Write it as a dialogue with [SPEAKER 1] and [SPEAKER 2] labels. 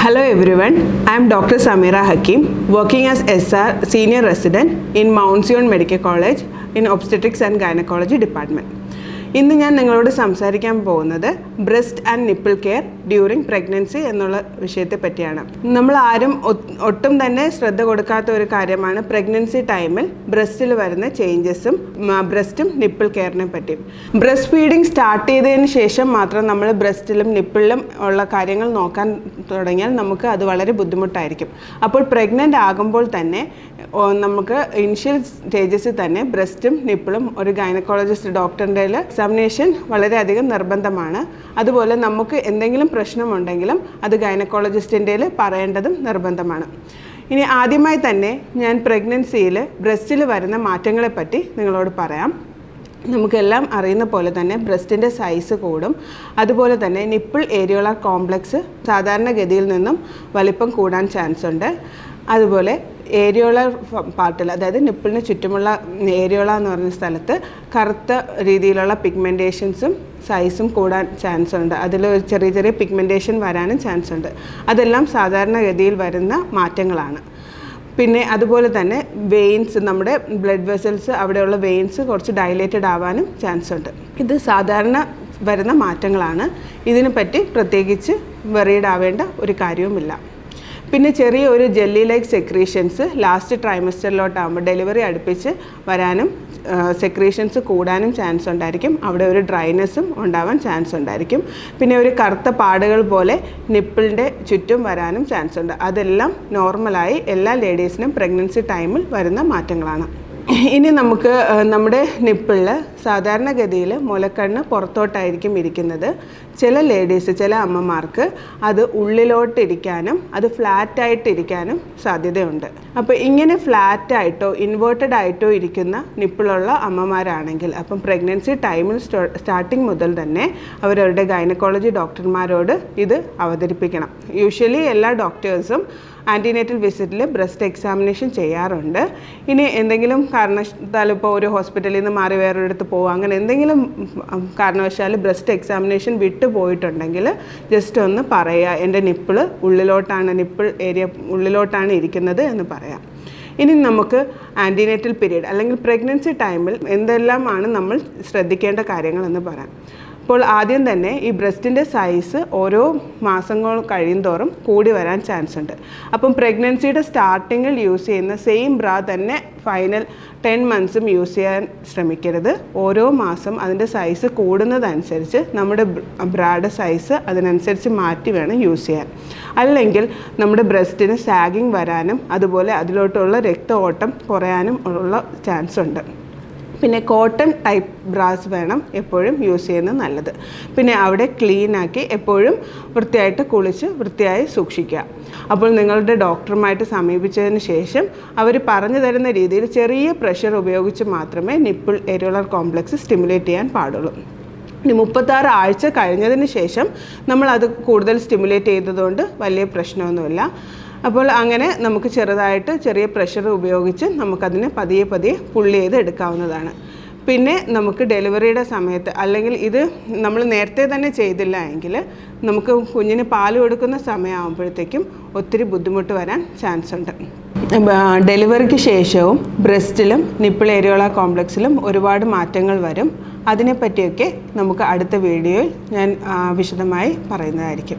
[SPEAKER 1] Hello everyone, I am Dr. Samira Hakim, working as SR Senior Resident in Mount Zion Medical College in Obstetrics and Gynecology Department. ഇന്ന് ഞാൻ നിങ്ങളോട് സംസാരിക്കാൻ പോകുന്നത് breast and nipple care during pregnancy എന്നുള്ള വിഷയത്തെ പറ്റിയാണ്. നമ്മൾ ആരും ഒട്ടും തന്നെ ശ്രദ്ധ കൊടുക്കാത്ത ഒരു കാര്യമാണ് പ്രഗ്നൻസി ടൈമിൽ ബ്രസ്റ്റിൽ വരുന്ന ചേഞ്ചസും ബ്രസ്റ്റും നിപ്പിൾ കെയറിനെ പറ്റിയും. ബ്രസ്റ്റ് ഫീഡിങ് സ്റ്റാർട്ട് ചെയ്തതിന് ശേഷം മാത്രം നമ്മൾ ബ്രസ്റ്റിലും നിപ്പിളിലും ഉള്ള കാര്യങ്ങൾ നോക്കാൻ തുടങ്ങിയാൽ നമുക്ക് അത് വളരെ ബുദ്ധിമുട്ടായിരിക്കും. അപ്പോൾ പ്രഗ്നന്റ് ആകുമ്പോൾ തന്നെ നമുക്ക് ഇനിഷ്യൽ സ്റ്റേജസിൽ തന്നെ ബ്രസ്റ്റും നിപ്പിളും ഒരു ഗൈനക്കോളജിസ്റ്റ് ഡോക്ടറിന്റെ എക്സാമിനേഷൻ വളരെയധികം നിർബന്ധമാണ്. അതുപോലെ നമുക്ക് എന്തെങ്കിലും പ്രശ്നമുണ്ടെങ്കിലും അത് ഗൈനക്കോളജിസ്റ്റിന്റെ പറയേണ്ടതും നിർബന്ധമാണ്. ഇനി ആദ്യമായി തന്നെ ഞാൻ പ്രഗ്നൻസിയിൽ ബ്രസ്റ്റിൽ വരുന്ന മാറ്റങ്ങളെപ്പറ്റി നിങ്ങളോട് പറയാം. നമുക്കെല്ലാം അറിയുന്ന പോലെ തന്നെ ബ്രസ്റ്റിന്റെ സൈസ് കൂടും. അതുപോലെ തന്നെ നിപ്പിൾ ഏരിയോളർ കോംപ്ലക്സ് സാധാരണഗതിയിൽ നിന്നും വലിപ്പം കൂടാൻ ചാൻസ് ഉണ്ട്. അതുപോലെ ഏരിയോളർ പാർട്ടിൽ അതായത് നിപ്പിളിന് ചുറ്റുമുള്ള ഏരിയോള എന്ന് പറഞ്ഞ സ്ഥലത്ത് കറുത്ത രീതിയിലുള്ള പിഗ്മെന്റേഷൻസും സൈസും കൂടാൻ ചാൻസ് ഉണ്ട്. അതിൽ ചെറിയ ചെറിയ പിഗ്മെന്റേഷൻ വരാനും ചാൻസ് ഉണ്ട്. അതെല്ലാം സാധാരണഗതിയിൽ വരുന്ന മാറ്റങ്ങളാണ്. പിന്നെ അതുപോലെ തന്നെ വെയിൻസ് നമ്മുടെ ബ്ലഡ് വെസൽസ് അവിടെയുള്ള വെയിൻസ് കുറച്ച് ഡയലേറ്റഡ് ആവാനും ചാൻസ് ഉണ്ട്. ഇത് സാധാരണ വരുന്ന മാറ്റങ്ങളാണ്. ഇതിനെപ്പറ്റി പ്രത്യേകിച്ച് വെറീഡ് ആവേണ്ട ഒരു കാര്യവുമില്ല. പിന്നെ ചെറിയ ഒരു ജെല്ലി ലൈക്ക് സെക്രീഷൻസ് ലാസ്റ്റ് ട്രൈമസ്റ്ററിലോട്ടാകുമ്പോൾ ഡെലിവറി അടുപ്പിച്ച് വരാനും സെക്രീഷൻസ് കൂടാനും ചാൻസ് ഉണ്ടായിരിക്കും. അവിടെ ഒരു ഡ്രൈനെസ്സും ഉണ്ടാവാൻ ചാൻസ് ഉണ്ടായിരിക്കും. പിന്നെ ഒരു കറുത്ത പാടുകൾ പോലെ നിപ്പിളിന്റെ ചുറ്റും വരാനും ചാൻസ് ഉണ്ട്. അതെല്ലാം നോർമലായി എല്ലാ ലേഡീസിനും പ്രഗ്നൻസി ടൈമിൽ വരുന്ന മാറ്റങ്ങളാണ്. ഇനി നമുക്ക് നമ്മുടെ നിപ്പിളിൽ സാധാരണഗതിയിൽ മുലക്കണ്ണ് പുറത്തോട്ടായിരിക്കും ഇരിക്കുന്നത്. ചില ലേഡീസ് ചില അമ്മമാർക്ക് അത് ഉള്ളിലോട്ടിരിക്കാനും അത് ഫ്ലാറ്റായിട്ടിരിക്കാനും സാധ്യതയുണ്ട്. അപ്പോൾ ഇങ്ങനെ ഫ്ലാറ്റായിട്ടോ ഇൻവേർട്ടഡ് ആയിട്ടോ ഇരിക്കുന്ന നിപ്പിളുള്ള അമ്മമാരാണെങ്കിൽ അപ്പം പ്രഗ്നൻസി ടൈമിൽ സ്റ്റാർട്ടിങ് മുതൽ തന്നെ അവരവരുടെ ഗൈനക്കോളജി ഡോക്ടർമാരോട് ഇത് അവതരിപ്പിക്കണം. യൂഷ്വലി എല്ലാ ഡോക്ടേഴ്സും ആന്റിനേറ്റൽ വിസിറ്റിൽ ബ്രസ്റ്റ് എക്സാമിനേഷൻ ചെയ്യാറുണ്ട്. ഇനി എന്തെങ്കിലും കാരണത്താലിപ്പോൾ ഒരു ഹോസ്പിറ്റലിൽ നിന്ന് മാറി വേറൊരിടത്ത് പോകുക അങ്ങനെ എന്തെങ്കിലും കാരണവശാൽ ബ്രസ്റ്റ് എക്സാമിനേഷൻ വിട്ടു പോയിട്ടുണ്ടെങ്കിൽ ജസ്റ്റ് ഒന്ന് പറയുക എന്റെ നിപ്പിൾ ഉള്ളിലോട്ടാണ് നിപ്പിൾ ഏരിയ ഉള്ളിലോട്ടാണ് ഇരിക്കുന്നത് എന്ന് പറയാം. ഇനി നമുക്ക് ആന്റിനേറ്റൽ പീരീഡ് അല്ലെങ്കിൽ പ്രഗ്നൻസി ടൈമിൽ എന്തെല്ലാമാണ് നമ്മൾ ശ്രദ്ധിക്കേണ്ട കാര്യങ്ങളെന്ന് പറയാം. അപ്പോൾ ആദ്യം തന്നെ ഈ ബ്രസ്റ്റിന്റെ സൈസ് ഓരോ മാസങ്ങൾ കഴിയുന്തോറും കൂടി വരാൻ ചാൻസ് ഉണ്ട്. അപ്പം പ്രഗ്നൻസിയുടെ സ്റ്റാർട്ടിങ്ങിൽ യൂസ് ചെയ്യുന്ന സെയിം ബ്രാ തന്നെ ഫൈനൽ ടെൻ മന്ത്സും യൂസ് ചെയ്യാൻ ശ്രമിക്കരുത്. ഓരോ മാസം അതിന്റെ സൈസ് കൂടുന്നതനുസരിച്ച് നമ്മുടെ ബ്രായുടെ സൈസ് അതിനനുസരിച്ച് മാറ്റി വേണം യൂസ് ചെയ്യാൻ. അല്ലെങ്കിൽ നമ്മുടെ ബ്രസ്റ്റിന് സാഗിങ് വരാനും അതുപോലെ അതിലോട്ടുള്ള രക്ത ഓട്ടം കുറയാനും ഉള്ള ചാൻസ് ഉണ്ട്. പിന്നെ കോട്ടൺ ടൈപ്പ് ബ്രാസ് വേണം എപ്പോഴും യൂസ് ചെയ്യുന്നത് നല്ലത്. പിന്നെ അവിടെ ക്ലീനാക്കി എപ്പോഴും വൃത്തിയായിട്ട് കുളിച്ച് വൃത്തിയായി സൂക്ഷിക്കുക. അപ്പോൾ നിങ്ങളുടെ ഡോക്ടറുമായിട്ട് സമീപിച്ചതിന് ശേഷം അവർ പറഞ്ഞു തരുന്ന രീതിയിൽ ചെറിയ പ്രഷർ ഉപയോഗിച്ച് മാത്രമേ നിപ്പിൾ എരുളർ കോംപ്ലക്സ് സ്റ്റിമുലേറ്റ് ചെയ്യാൻ പാടുള്ളൂ. ഇനി മുപ്പത്താറ് ആഴ്ച കഴിഞ്ഞതിന് ശേഷം നമ്മൾ അത് കൂടുതൽ സ്റ്റിമുലേറ്റ് ചെയ്തതുകൊണ്ട് വലിയ പ്രശ്നമൊന്നുമില്ല. അപ്പോൾ അങ്ങനെ നമുക്ക് ചെറുതായിട്ട് ചെറിയ പ്രഷർ ഉപയോഗിച്ച് നമുക്കതിനെ പതിയെ പതിയെ പുള്ളി ചെയ്ത് എടുക്കാവുന്നതാണ്. പിന്നെ നമുക്ക് ഡെലിവറിയുടെ സമയത്ത് അല്ലെങ്കിൽ ഇത് നമ്മൾ നേരത്തെ തന്നെ ചെയ്തില്ല എങ്കിൽ നമുക്ക് കുഞ്ഞിന് പാൽ കൊടുക്കുന്ന സമയമാകുമ്പോഴത്തേക്കും ഒത്തിരി ബുദ്ധിമുട്ട് വരാൻ ചാൻസ് ഉണ്ട്. ഡെലിവറിക്ക് ശേഷവും ബ്രസ്റ്റിലും നിപ്പിൾ ഏരിയോള കോംപ്ലക്സിലും ഒരുപാട് മാറ്റങ്ങൾ വരും. അതിനെപ്പറ്റിയൊക്കെ നമുക്ക് അടുത്ത വീഡിയോയിൽ ഞാൻ വിശദമായി പറയുന്നതായിരിക്കും.